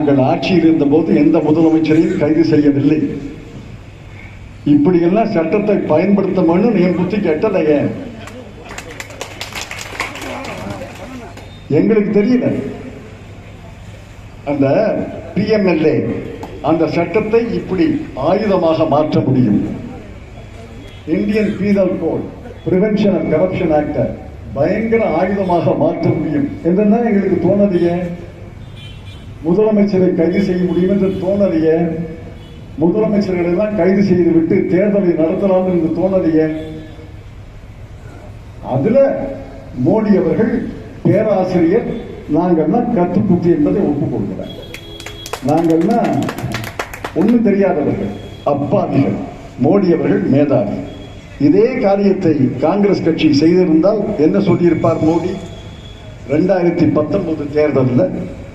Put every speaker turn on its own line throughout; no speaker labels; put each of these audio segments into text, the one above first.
உங்கள் ஆட்சியில் இருந்தபோது எந்த முதலமைச்சரையும் கைது செய்யவில்லை. இப்படியெல்லாம் சட்டத்தை பயன்படுத்த வேண்டும் என் புத்தி கேட்டதைய எங்களுக்கு தெரியல. அந்த பிஎம்எல்ஏ அந்த சட்டத்தை இப்படி ஆயுதமாக மாற்ற முடியும். Indian penal code prevention of corruption act பயங்கர ஆயுதமாக மாற்ற முடியும். என்றுதான் எங்களுக்கு தோணலையே. முதலமைச்சரை கைது செய்ய முடியும் என்று தோணலையே முதலமைச்சர்களை எல்லாம் கைது செய்து விட்டு தேர்தலை நடத்தலாம் என்று தோணலையே அதுல மோடி அவர்கள் பேராசிரியர் நாங்கள்லாம் கத்துக்குத்தி என்பதை ஒப்புக்கொள்கிறார். நாங்கள்லாம் ஒண்ணும் தெரியாதவர்கள் அப்பாவிகள் மோடி அவர்கள் மேதாவி. இதே காரியத்தை காங்கிரஸ் கட்சி செய்திருந்தால் என்ன சொல்லியிருப்பார் மோடி? ரெண்டாயிரத்தி பத்தொன்பது தேர்தலில்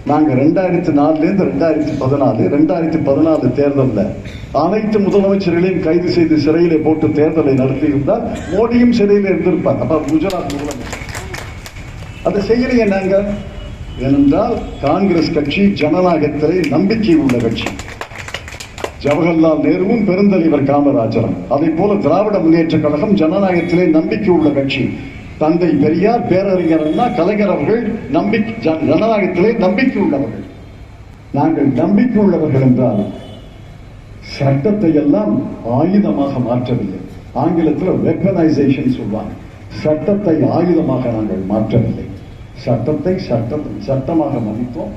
நாங்க ரெண்டாயிரத்தி நாலுல இருந்து ரெண்டாயிரத்தி பதினாலு ரெண்டாயிரத்தி பதினாலு தேர்தலில் அனைத்து முதலமைச்சர்களையும் கைது செய்து சிறையிலே போட்டு தேர்தலை நடத்தியிருந்தால் மோடியும் சிறையில் இருந்திருப்பார். அப்ப குஜராத் முதலமைச்சர். அதை செய்யலையே நாங்கள் ஏனென்றால் காங்கிரஸ் கட்சி ஜனநாயகத்திலே நம்பிக்கை உள்ள கட்சி. ஜவஹர்லால் நேருவும் பெருந்தலைவர் காமராஜரும். அதை போல திராவிட முன்னேற்ற கழகம் ஜனநாயகத்திலே நம்பிக்கை உள்ள கட்சி. தந்தை பெரியார் பேரறிஞர்னா கலைஞரவர்கள் கலைஞர் அவர்கள் நம்பிக்கை ஜனநாயகத்திலே நம்பிக்கை உள்ளவர்கள். நாங்கள் நம்பிக்கை உள்ளவர்கள் என்றால் சட்டத்தை எல்லாம் ஆயுதமாக மாற்றவில்லை. ஆங்கிலத்தில் வெப்பனைசேஷன் சொல்வாங்க. சட்டத்தை ஆயுதமாக நாங்கள் மாற்றவில்லை. சட்டத்தை சட்டம் சட்டமாக மதித்தோம்.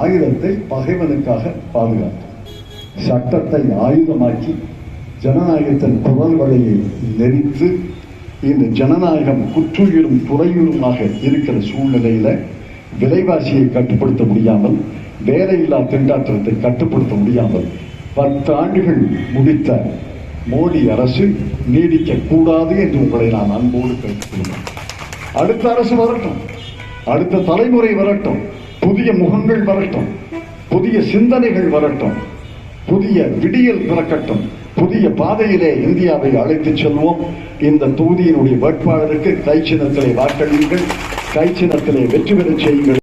ஆயுதத்தை பகைவனுக்காக பாதுகாத்தோம். சட்டத்தை ஆயுதமாக்கி ஜனநாயகத்தின் குரல் வலையை நெறித்து இந்த ஜனநாயகம் குற்றுயிரும் துறையுருமாக இருக்கிற சூழ்நிலையில விலைவாசியை கட்டுப்படுத்த முடியாமல் வேலையில்லா திண்டாட்டத்தை கட்டுப்படுத்த முடியாமல் பத்து ஆண்டுகள் முடித்த மோடி அரசு நீடிக்க கூடாது என்று உங்களை நான் அன்போடு கேட்டுக்கொள்கிறேன். அடுத்த அரசு வரட்டும். அடுத்த தலைமுறை வரட்டும். புதிய முகங்கள் வரட்டும். புதிய சிந்தனைகள் வரட்டும். புதிய விடியல் பிறக்கட்டும். புதிய பாதையிலே இந்தியாவை அழைத்துச் செல்வோம். இந்த தொகுதியினுடைய வேட்பாளருக்கு கை சின்னத்திலே வாக்களியுங்கள். கை சின்னத்திலே வெற்றி பெறச் செய்யுங்கள்.